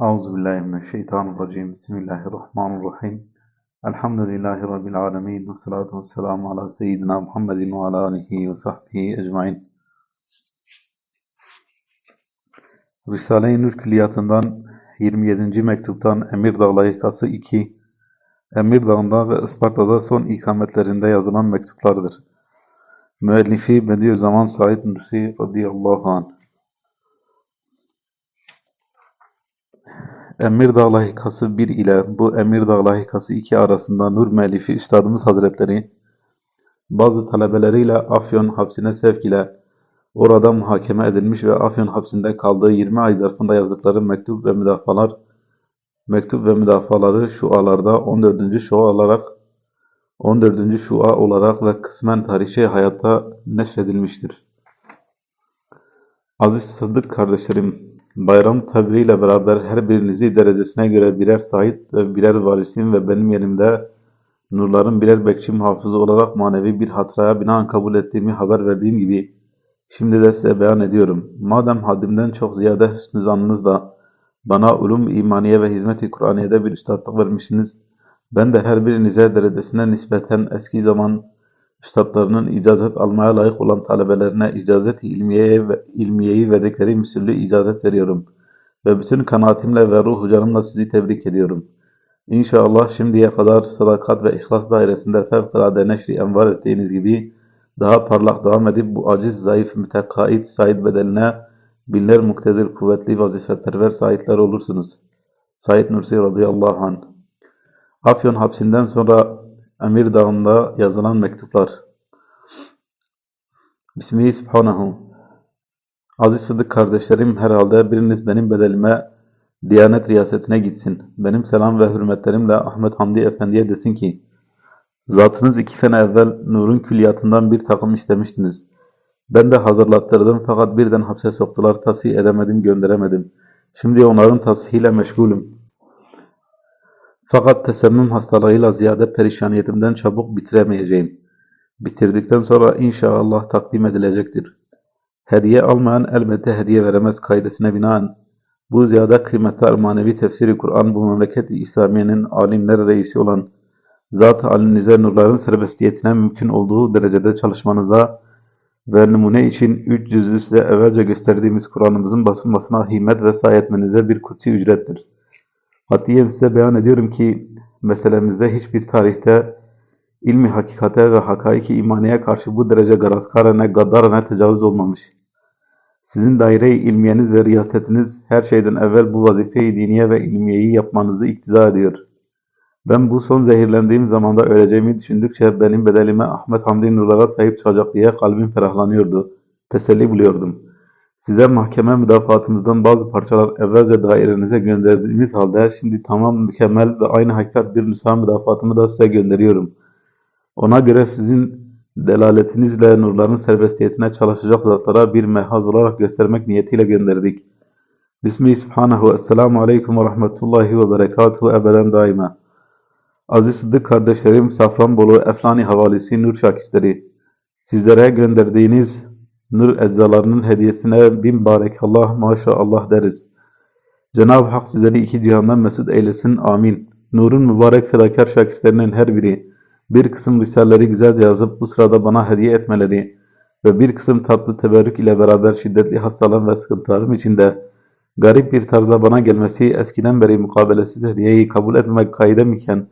Euzubillahimineşşeytanirracim. Bismillahirrahmanirrahim. Elhamdülillahi Rabbil alemin. Ve salatu ve selamu ala seyyidina Muhammedin ve ala alihi ve sahbihi ecmain. Risale-i Nur Külliyatı'ndan 27. mektuptan Emirdağ Layıkası 2 Emirdağ'ında ve Isparta'da son ikametlerinde yazılan mektuplardır. Müellifi Bediüzzaman Said Nursi radıyallahu anh Emirdağ layıkası 1 ile bu Emirdağ layıkası 2 arasında Nur müellifi Üstadımız Hazretleri bazı talebeleriyle Afyon hapsine sevk ile orada muhakeme edilmiş ve Afyon hapsinde kaldığı 20 ay zarfında yazdıkları mektup ve müdafalar mektup ve müdafaları şualarda 14. şua olarak 14. şua olarak ve kısmen tarihçi hayatta neşredilmiştir. Aziz Sıddık kardeşlerim, bayram tabriyle beraber her birinizi derecesine göre birer sahip ve birer varisim ve benim yerimde nurların birer bekçi muhafızı olarak manevi bir hatıraya binaen kabul ettiğimi haber verdiğim gibi şimdi de size beyan ediyorum. Madem haddimden çok ziyade hüsnü zannınızla bana ulum imaniye ve hizmet-i Kur'aniye'de bir üstadlık vermişsiniz. Ben de her birinize derecesine nispeten eski zaman üstadlarının icazet almaya layık olan talebelerine icazet-i ilmiyeyi, ve, ilmiyeyi verdikleri müsüllü icazet veriyorum. Ve bütün kanaatimle ve ruh canımla sizi tebrik ediyorum. İnşallah şimdiye kadar sadakat ve ihlas dairesinde fevkalade neşri envar ettiğiniz gibi daha parlak devam edip bu aciz, zayıf, mütekait, said bedeline binler muktedir, kuvvetli, vazifeperver saitler olursunuz. Said Nursi radıyallahu anh. Afyon hapsinden sonra Emir Dağı'nda yazılan mektuplar. Bismihi Subhanahu. Aziz Sıdık kardeşlerim herhalde biriniz benim bedelime Diyanet riyasetine gitsin. Benim selam ve hürmetlerimle Ahmet Hamdi Efendi'ye desin ki Zatınız iki sene evvel Nur'un külliyatından bir takım istemiştiniz. Ben de hazırlattırdım fakat birden hapse soktular. Tasih edemedim, gönderemedim. Şimdi onların tasihiyle meşgulüm. Fakat tesemmüm hastalığıyla ziyade perişaniyetimden çabuk bitiremeyeceğim. Bitirdikten sonra inşallah takdim edilecektir. Hediye almayan elbette hediye veremez kaidesine binaen bu ziyade kıymetli manevi tefsiri Kur'an bu memleket-i İslamiye'nin alimler reisi olan Zat-ı Alinize nurların serbestiyetine mümkün olduğu derecede çalışmanıza ve numune için üç cüzlü size evvelce gösterdiğimiz Kur'an'ımızın basılmasına himmet ve sahi etmenize bir kutsi ücrettir. Hatiyen size beyan ediyorum ki meselemizde hiçbir tarihte ilmi hakikate ve hakaiki imaniye karşı bu derece garazkara gaddara tecavüz olmamış. Sizin daire-i ilmiyeniz ve riyasetiniz her şeyden evvel bu vazife-i diniye ve ilmiyeyi yapmanızı iktiza ediyor. Ben bu son zehirlendiğim zamanda öleceğimi düşündükçe benim bedelime Ahmet Hamdi Nurlara sahip çıkacak diye kalbim ferahlanıyordu. Teselli buluyordum. Size mahkeme müdafaatımızdan bazı parçalar evvelce dairenize gönderdiğimiz halde şimdi tamam mükemmel ve aynı hakikat bir nüsha müdafaatımı da size gönderiyorum. Ona göre sizin delaletinizle nurların serbestiyetine çalışacak zatlara bir mehaz olarak göstermek niyetiyle gönderdik. Bismillah, Subhanahu, Esselamu Aleyküm ve Rahmetullahi ve Berekatuhu ebeden daima. Aziz Sıddık kardeşlerim, Safranbolu Eflani Havalisi Nur Şakirleri, sizlere gönderdiğiniz nur eczalarının hediyesine bin barekallah maşallah deriz. Cenab-ı Hak sizleri iki cihandan mesut eylesin. Amin. Nur'un mübarek fedakar şakirtlerinin her biri bir kısım risalleri güzelce yazıp bu sırada bana hediye etmeleri ve bir kısım tatlı teberrük ile beraber şiddetli hastalan ve sıkıntılarım içinde garip bir tarza bana gelmesi eskiden beri mukabelesiz hediyeyi kabul etmemek kaidem iken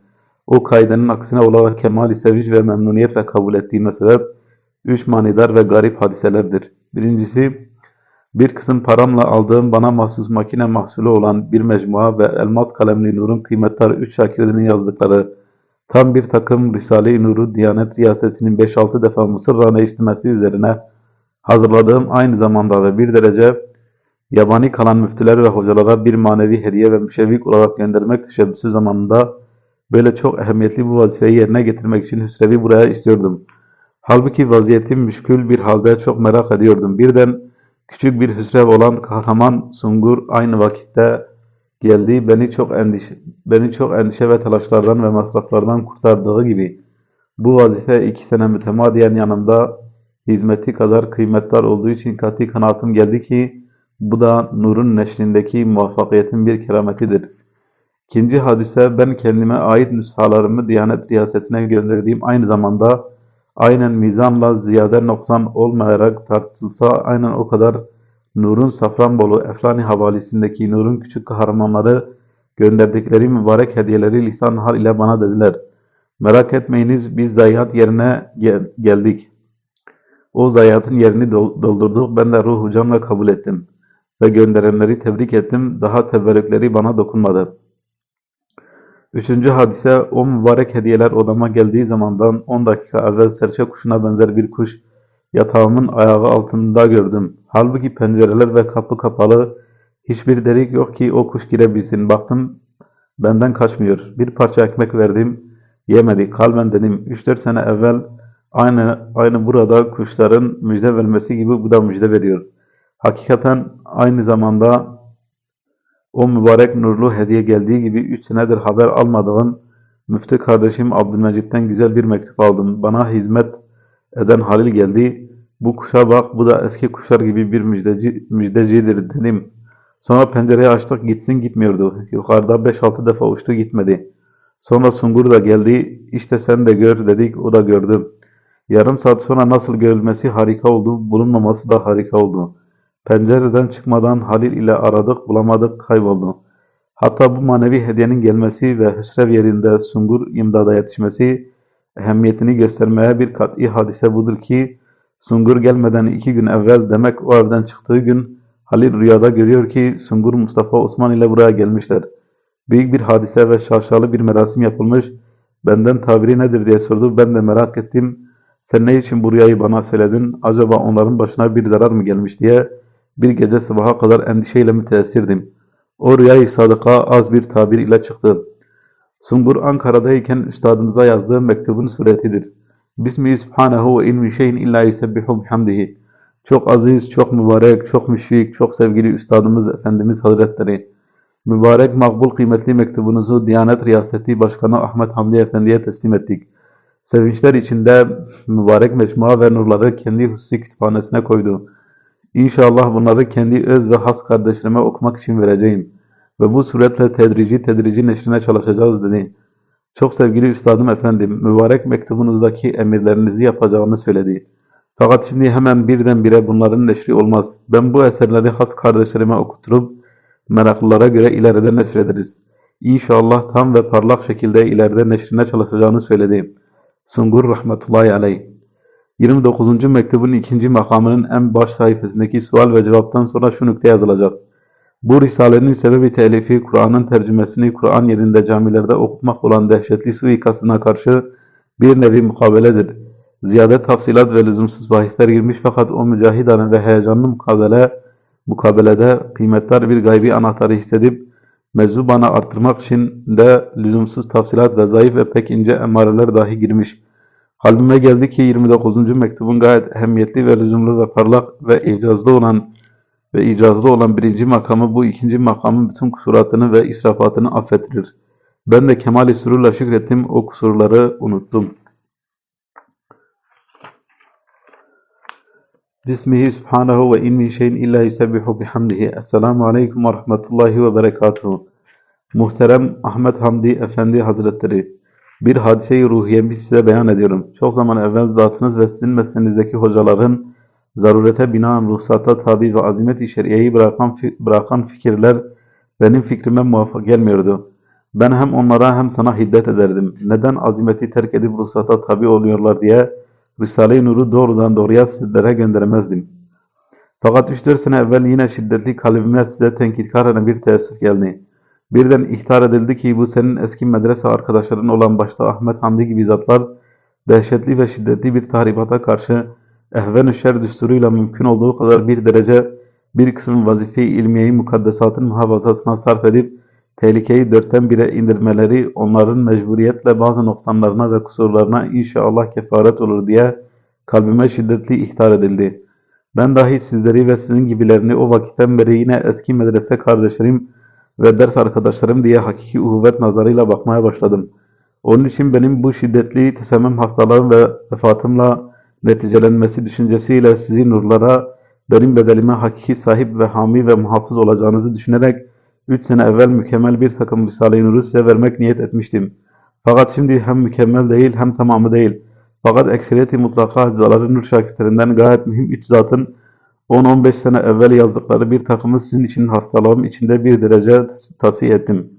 o kaidenin aksine olarak kemal-i sevinç ve memnuniyetle kabul ettiğime sebep üç manidar ve garip hadiselerdir. Birincisi, bir kısım paramla aldığım bana mahsus makine mahsulü olan bir mecmua ve elmas kalemli nurun kıymetleri üç şakirdinin yazdıkları tam bir takım Risale-i Nur'u Diyanet Riyasetinin 5-6 defa Mısır'la istemesi üzerine hazırladığım aynı zamanda ve bir derece yabani kalan müftüler ve hocalara bir manevi hediye ve müşevvik olarak göndermek teşebbüsü zamanında böyle çok ehemmiyetli bu vazifeyi yerine getirmek için Hüsrev'i buraya istiyordum. Halbuki vaziyetim müşkül bir halde çok merak ediyordum. Birden küçük bir hüsrev olan kahraman Sungur aynı vakitte geldi. Beni çok endişe, beni çok endişe ve telaşlardan ve masraflardan kurtardığı gibi bu vazife iki sene mütemadiyen yanımda hizmeti kadar kıymetli olduğu için katı kanaatim geldi ki Bu da nurun neşrindeki muvaffakiyetin bir kerametidir. İkinci hadise ben kendime ait nüshalarımı Diyanet riyasetine gönderdiğim aynı zamanda aynen mizanla ziyade noksan olmayarak tartılsa aynen o kadar Nur'un Safranbolu Eflani havalisindeki Nur'un küçük kahramanları gönderdikleri mübarek hediyeleri lisan hal ile bana dediler. Merak etmeyiniz biz zayiat yerine gel- geldik. O zayiatın yerini dol- doldurduk. Ben de ruh hocamla kabul ettim. Ve gönderenleri tebrik ettim. Daha teberrükleri bana dokunmadı. Üçüncü hadise o mübarek hediyeler odama geldiği zamandan 10 dakika evvel serçe kuşuna benzer bir kuş yatağımın ayağı altında gördüm. Halbuki pencereler ve kapı kapalı, hiçbir delik yok ki o kuş girebilsin. Baktım benden kaçmıyor. Bir parça ekmek verdim, yemedi. Kalben dedim 3-4 sene evvel aynı aynı burada kuşların müjde vermesi gibi bu da müjde veriyor. Hakikaten aynı zamanda o mübarek nurlu hediye geldiği gibi 3 senedir haber almadığım müftü kardeşim Abdülmecit'ten güzel bir mektup aldım. Bana hizmet eden Halil geldi. Bu kuşa bak, bu da eski kuşlar gibi bir müjdeci, müjdecidir dedim. Sonra pencereyi açtık, gitsin gitmiyordu. Yukarıda 5-6 defa uçtu gitmedi. Sonra Sungur da geldi. İşte sen de gör dedik, o da gördü. Yarım saat sonra nasıl görülmesi harika oldu, bulunmaması da harika oldu. Pencereden çıkmadan Halil ile aradık, bulamadık, kayboldu. Hatta bu manevi hediyenin gelmesi ve Hüsrev yerinde Sungur imdada yetişmesi ehemmiyetini göstermeye bir kat'i hadise budur ki Sungur gelmeden iki gün evvel demek o evden çıktığı gün Halil rüyada görüyor ki Sungur Mustafa Osman ile buraya gelmişler. Büyük bir hadise ve şaşalı bir merasim yapılmış. Benden tabiri nedir diye sordu. Ben de merak ettim. Sen ne için bu rüyayı bana söyledin? Acaba onların başına bir zarar mı gelmiş diye bir gece sabaha kadar endişeyle müteessirdim. O rüyayı sadıka az bir tabir ile çıktı. Sungur Ankara'dayken üstadımıza yazdığı mektubun suretidir. Bismihi subhanehu ve in min şeyin illa yusebbihu bihamdihi. Çok aziz, çok mübarek, çok müşfik, çok sevgili üstadımız Efendimiz Hazretleri. Mübarek, makbul, kıymetli mektubunuzu Diyanet Riyaseti Başkanı Ahmet Hamdi Efendi'ye teslim ettik. Sevinçler içinde mübarek mecmua ve nurları kendi hususi kütüphanesine koydu. İnşallah bunları kendi öz ve has kardeşlerime okumak için vereceğim. Ve bu suretle tedrici tedrici neşrine çalışacağız dedi. Çok sevgili üstadım efendim, mübarek mektubunuzdaki emirlerinizi yapacağını söyledi. Fakat şimdi hemen birdenbire bunların neşri olmaz. Ben bu eserleri has kardeşlerime okuturup meraklılara göre ileride neşrederiz. İnşallah tam ve parlak şekilde ileride neşrine çalışacağını söyledi. Sungur rahmetullahi aleyh. 29. mektubun ikinci makamının en baş sayfasındaki sual ve cevaptan sonra şu nükte yazılacak. Bu risalenin sebebi telifi Kur'an'ın tercümesini Kur'an yerinde camilerde okutmak olan dehşetli suikastına karşı bir nevi mukabeledir. Ziyade tafsilat ve lüzumsuz bahisler girmiş fakat o mücahidane ve heyecanlı mukabele, mukabelede kıymetli bir gaybi anahtarı hissedip mevzu bana artırmak için de lüzumsuz tafsilat ve zayıf ve pek ince emareler dahi girmiş. Kalbime geldi ki 29. mektubun gayet ehemmiyetli ve lüzumlu ve parlak ve icazlı olan ve icazlı olan birinci makamı bu ikinci makamın bütün kusuratını ve israfatını affettirir. Ben de kemali sürurla şükrettim, o kusurları unuttum. Bismihi subhanahu ve in şeyin illa yusebbihu bihamdihi. Esselamu aleyküm ve rahmetullahi ve berekatuhu. Muhterem Ahmet Hamdi Efendi Hazretleri, bir hadise-i ruhiyemi size beyan ediyorum. Çok zaman evvel zatınız ve sizin mesleğinizdeki hocaların zarurete binaen ruhsata tabi ve azimet-i şeriyeyi bırakan, bırakan fikirler benim fikrime muvaffak gelmiyordu. Ben hem onlara hem sana hiddet ederdim. Neden azimeti terk edip ruhsata tabi oluyorlar diye Risale-i Nur'u doğrudan doğruya sizlere gönderemezdim. Fakat 3-4 sene evvel yine şiddetli kalbime size tenkitkarane bir teessüf geldi. Birden ihtar edildi ki bu senin eski medrese arkadaşların olan başta Ahmet Hamdi gibi zatlar dehşetli ve şiddetli bir tahribata karşı ehven-i şer düsturuyla mümkün olduğu kadar bir derece bir kısım vazife-i ilmiyeyi mukaddesatın muhafazasına sarf edip tehlikeyi dörtten bire indirmeleri onların mecburiyetle bazı noksanlarına ve kusurlarına inşallah kefaret olur diye kalbime şiddetli ihtar edildi. Ben dahi sizleri ve sizin gibilerini o vakitten beri yine eski medrese kardeşlerim ve ders arkadaşlarım diye hakiki uhuvvet nazarıyla bakmaya başladım. Onun için benim bu şiddetli tesemmüm hastalığım ve vefatımla neticelenmesi düşüncesiyle sizi nurlara benim bedelime hakiki sahip ve hami ve muhafız olacağınızı düşünerek 3 sene evvel mükemmel bir takım Risale-i Nur'u size vermek niyet etmiştim. Fakat şimdi hem mükemmel değil hem tamamı değil. Fakat ekseriyeti mutlaka haczaları Nur şakirtlerinden gayet mühim üç zatın 10-15 sene evvel yazdıkları bir takımı sizin için hastalığım içinde bir derece tasfiye ettim.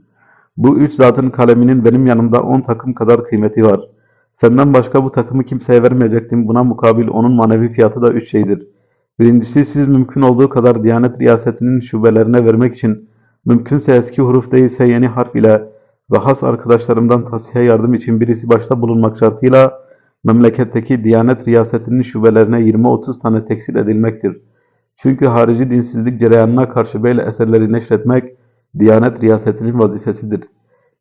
Bu üç zatın kaleminin benim yanımda 10 takım kadar kıymeti var. Senden başka bu takımı kimseye vermeyecektim. Buna mukabil onun manevi fiyatı da üç şeydir. Birincisi siz mümkün olduğu kadar Diyanet Riyasetinin şubelerine vermek için mümkünse eski huruf değilse yeni harf ile ve has arkadaşlarımdan tasihe yardım için birisi başta bulunmak şartıyla memleketteki Diyanet Riyasetinin şubelerine 20-30 tane tekstil edilmektir. Çünkü harici dinsizlik cereyanına karşı böyle eserleri neşretmek Diyanet Riyasetinin vazifesidir.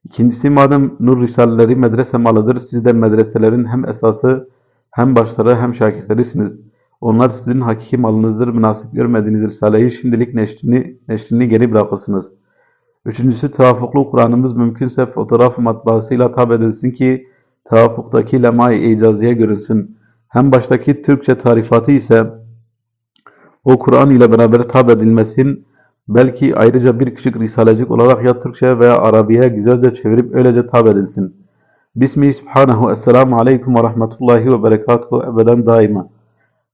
İkincisi madem Nur Risaleleri medrese malıdır, siz de medreselerin hem esası hem başları hem şakirtlerisiniz. Onlar sizin hakiki malınızdır, münasip görmediğiniz Risale'yi şimdilik neşrini, neşrini geri bırakırsınız. Üçüncüsü tevafuklu Kur'an'ımız mümkünse fotoğraf matbaasıyla tab edilsin ki tevafuktaki lemay-i icaziye görünsün. Hem baştaki Türkçe tarifatı ise o Kur'an ile beraber tab edilmesin, belki ayrıca bir küçük risalecik olarak ya Türkçe veya Arabiye güzelce çevirip öylece tab edilsin. Bismihi Subhanahu Esselamu Aleyküm ve Rahmetullahi ve Berekatuhu ebeden daima.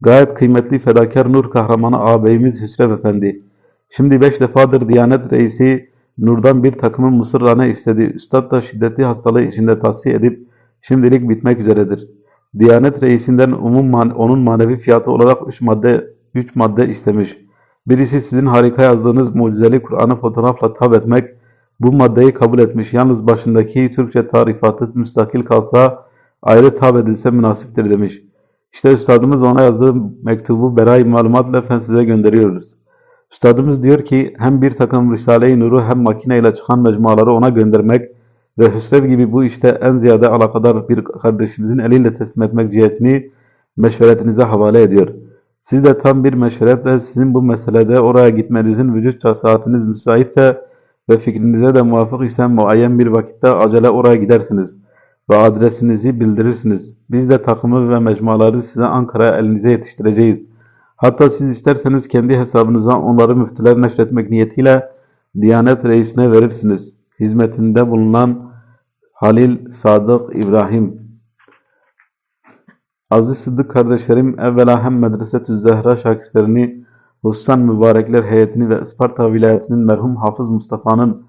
Gayet kıymetli fedakar Nur kahramanı ağabeyimiz Hüsrev Efendi. Şimdi beş defadır Diyanet Reisi Nur'dan bir takımın mısırrane istedi. Üstad da şiddetli hastalığı içinde tavsiye edip şimdilik bitmek üzeredir. Diyanet Reisinden umum man onun manevi fiyatı olarak üç madde, üç madde istemiş. Birisi sizin harika yazdığınız mucizeli Kur'an'ı fotoğrafla tab etmek, bu maddeyi kabul etmiş. Yalnız başındaki Türkçe tarifatı müstakil kalsa ayrı tab edilse münasiptir demiş. İşte üstadımız ona yazdığı mektubu beray malumatla efendim size gönderiyoruz. Üstadımız diyor ki hem bir takım Risale-i Nur'u hem makineyle çıkan mecmuaları ona göndermek ve Hüsrev gibi bu işte en ziyade alakadar bir kardeşimizin eliyle teslim etmek cihetini meşveretinize havale ediyor. Siz de tam bir meşveretle sizin bu meselede oraya gitmenizin vücutça saatiniz müsaitse ve fikrinize de muvafık ise muayyen bir vakitte acele oraya gidersiniz ve adresinizi bildirirsiniz. Biz de takımı ve mecmuaları size Ankara'ya elinize yetiştireceğiz. Hatta siz isterseniz kendi hesabınıza onları müftüler neşretmek niyetiyle Diyanet Reisine verirsiniz. Hizmetinde bulunan Halil Sadık İbrahim Aziz Sıddık kardeşlerim evvela hem Medresetü Zehra şakirtlerini hususan mübarekler heyetini ve Isparta vilayetinin merhum Hafız Mustafa'nın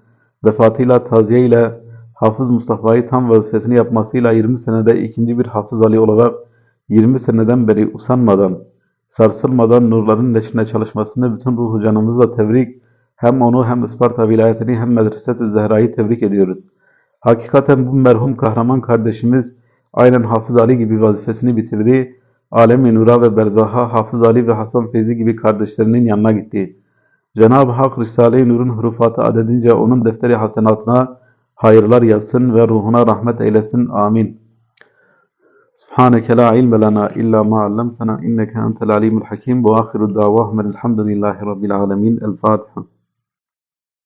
vefatıyla taziye ile Hafız Mustafa'yı tam vazifesini yapmasıyla 20 senede ikinci bir Hafız Ali olarak 20 seneden beri usanmadan, sarsılmadan nurların leşine çalışmasını bütün ruhu canımızla tebrik, hem onu hem Isparta vilayetini hem Medreset-ü Zehra'yı tebrik ediyoruz. Hakikaten bu merhum kahraman kardeşimiz aynen Hafız Ali gibi vazifesini bitirdi. Alem-i Nur'a ve Berzaha Hafız Ali ve Hasan Feyzi gibi kardeşlerinin yanına gitti. Cenab-ı Hak Risale-i Nur'un hurufatı adedince onun defteri hasenatına hayırlar yazsın ve ruhuna rahmet eylesin. Amin. Subhaneke la ilme lana illa ma allamtana inneke entel alimul hakim ve ahiru davahmen elhamdülillahi rabbil alemin. El Fatiha.